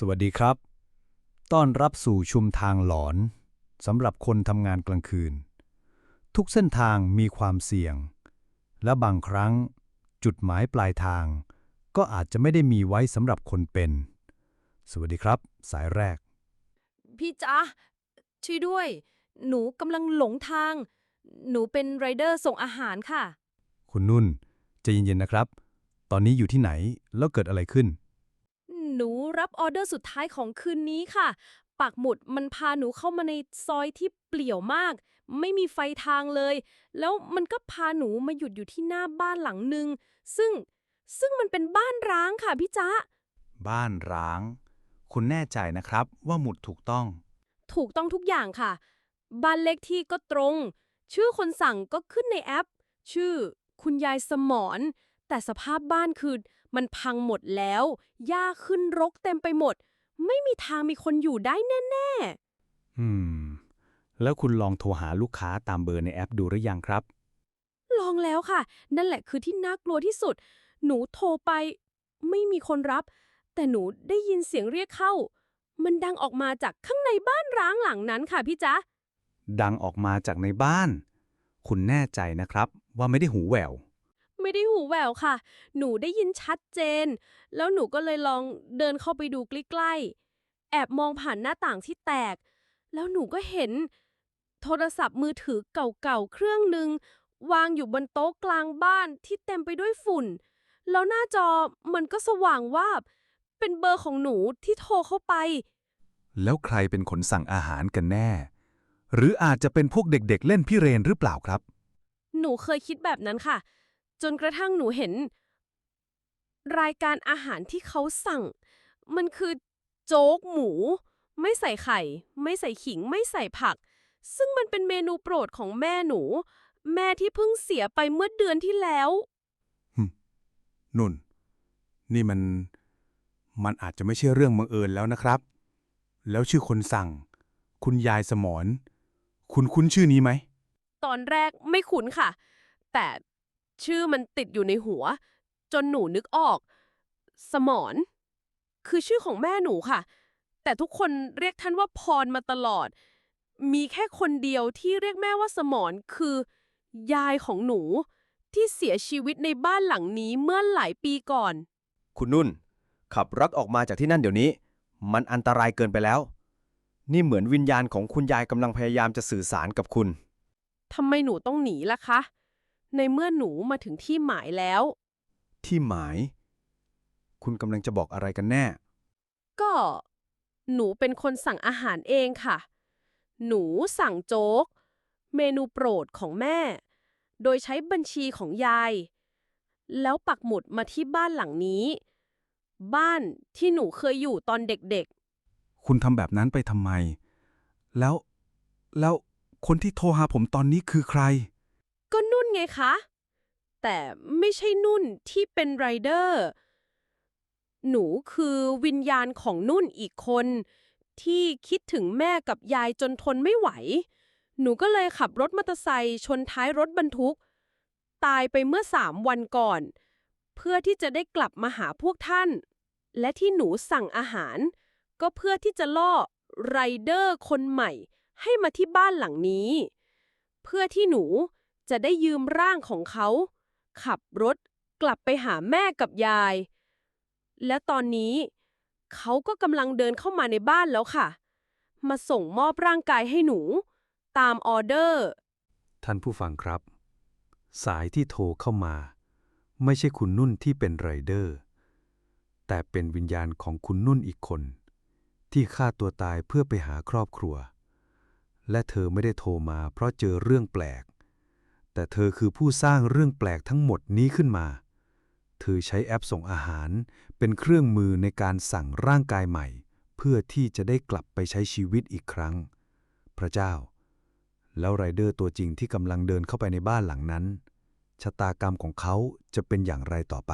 สวัสดีครับ ต้อนรับสู่ชุมทางหลอนสำหรับคนทำงานกลางคืน ทุกเส้นทางมีความเสี่ยง และบางครั้ง จุดหมายปลายทาง ก็อาจจะไม่ได้มีไว้สำหรับคนเป็น สวัสดีครับ สายแรก พี่จ๊ะช่วยด้วย หนูกำลังหลงทาง หนูเป็นไรเดอร์ส่งอาหารค่ะ คุณนุ่นใจะเย็นๆนะครับ ตอนนี้อยู่ที่ไหนแล้วเกิดอะไรขึ้นหนู รับออเดอร์สุดท้ายของคืนนี้ค่ะ ปักหมุดมันพาหนูเข้ามาในซอยที่เปลี่ยวมาก ไม่มีไฟทางเลย แล้วมันก็พาหนูมาหยุดอยู่ที่หน้าบ้านหลังหนึ่ง ซึ่งซึ่งมันเป็นบ้านร้างค่ะพี่จ๊ะ บ้านร้าง คุณแน่ใจนะครับว่าหมุดถูกต้อง ถูกต้องทุกอย่างค่ะ บ้านเลขที่ก็ตรง ชื่อคนสั่งก็ขึ้นในแอป ชื่อคุณยายสมรแต่สภาพบ้านคือ มันพังหมดแล้วหญ้าขึ้นรกเต็มไปหมด ไม่มีทางมีคนอยู่ได้แน่อืม แล้วคุณลองโทรหาลูกค้าตามเบอร์ในแอปดูหรือยังครับๆลองแล้วค่ะ นั่นแหละคือที่น่ากลัวที่สุด หนูโทรไป ไม่มีคนรับ แต่หนูได้ยินเสียงเรียกเข้า มันดังออกมาจากข้างในบ้านร้างหลังนั้นค่ะพี่จ๊ะ ดังออกมาจากในบ้าน คุณแน่ใจนะครับว่าไม่ได้หูแหวว ไม่ได้หูแหววค่ะ หนูได้ยินชัดเจน แล้วหนูก็เลยลองเดินเข้าไปดูใกล้ๆ แอบมองผ่านหน้าต่างที่แตก แล้วหนูก็เห็น โทรศัพท์มือถือเก่าๆ เครื่องหนึ่งวางอยู่บนโต๊ะกลางบ้านที่เต็มไปด้วยฝุ่น แล้วหน้าจอมันก็สว่างวาบ เป็นเบอร์ของหนูที่โทรเข้าไป แล้วใครเป็นคนสั่งอาหารกันแน่ หรืออาจจะเป็นพวกเด็กๆเล่นพิเรนหรือเปล่าครับ หนูเคยคิดแบบนั้นค่ะ จนกระทั่งหนูเห็น รายการอาหารที่เขาสั่ง มันคือโจ๊กหมู ไม่ใส่ไข่ ไม่ใส่ขิง ไม่ใส่ผัก ซึ่งมันเป็นเมนูโปรดของแม่หนู แม่ที่เพิ่งเสียไปเมื่อเดือนที่แล้วนุ่น นี่มัน มันอาจจะไม่ใช่เรื่องบังเอิญแล้วนะครับ แล้วชื่อคนสั่ง คุณยายสมรคุณคุ้นชื่อนี้ไหม ตอนแรกไม่คุ้นค่ะ แต่ ชื่อมันติดอยู่ในหัว จนหนูนึกออก สมอน คือชื่อของแม่หนูค่ะ แต่ทุกคนเรียกท่านว่าพรมาตลอด มีแค่คนเดียวที่เรียกแม่ว่าสมอนคือ ยายของหนูที่เสียชีวิตในบ้านหลังนี้เมื่อหลายปีก่อน คุณนุ่น ขับรถออกมาจากที่นั่นเดี๋ยวนี้ มันอันตรายเกินไปแล้ว นี่เหมือนวิญญาณของคุณยายกำลังพยายามจะสื่อสารกับคุณ ทำไมหนูต้องหนีล่ะคะ ในเมื่อหนูมาถึงที่หมายแล้ว ที่หมาย คุณกำลังจะบอกอะไรกันแน่ ก็ หนูเป็นคนสั่งอาหารเองค่ะ หนูสั่งโจ๊ก เมนูโปรดของแม่ โดยใช้บัญชีของยาย แล้วปักหมุดมาที่บ้านหลังนี้ บ้านที่หนูเคยอยู่ตอนเด็กคุณทำแบบนั้นไปทำไม แล้ว แล้วคนที่โทรหาผมตอนนี้คือใครๆ ก็นุ่นไงคะ แต่ไม่ใช่นุ่นที่เป็นไรเดอร์ หนูคือวิญญาณของนุ่นอีกคน ที่คิดถึงแม่กับยายจนทนไม่ไหว หนูก็เลยขับรถมอเตอร์ไซค์ชนท้ายรถบรรทุก ตายไปเมื่อสามวันก่อน เพื่อที่จะได้กลับมาหาพวกท่าน และที่หนูสั่งอาหาร ก็เพื่อที่จะล่อไรเดอร์คนใหม่ให้มาที่บ้านหลังนี้ เพื่อที่หนู จะได้ยืมร่างของเขา ขับรถกลับไปหาแม่กับยาย และตอนนี้ เขาก็กำลังเดินเข้ามาในบ้านแล้วค่ะ มาส่งมอบร่างกายให้หนู ตามออเดอร์ ท่านผู้ฟังครับ สายที่โทรเข้ามา ไม่ใช่คุณนุ่นที่เป็นไรเดอร์ แต่เป็นวิญญาณของคุณนุ่นอีกคน ที่ฆ่าตัวตายเพื่อไปหาครอบครัว และเธอไม่ได้โทรมาเพราะเจอเรื่องแปลก แต่เธอคือผู้สร้างเรื่องแปลกทั้งหมดนี้ขึ้นมา เธอใช้แอปส่งอาหารเป็นเครื่องมือในการสั่งร่างกายใหม่ เพื่อที่จะได้กลับไปใช้ชีวิตอีกครั้ง พระเจ้า แล้วไรเดอร์ตัวจริงที่กำลังเดินเข้าไปในบ้านหลังนั้น ชะตากรรมของเขาจะเป็นอย่างไรต่อไป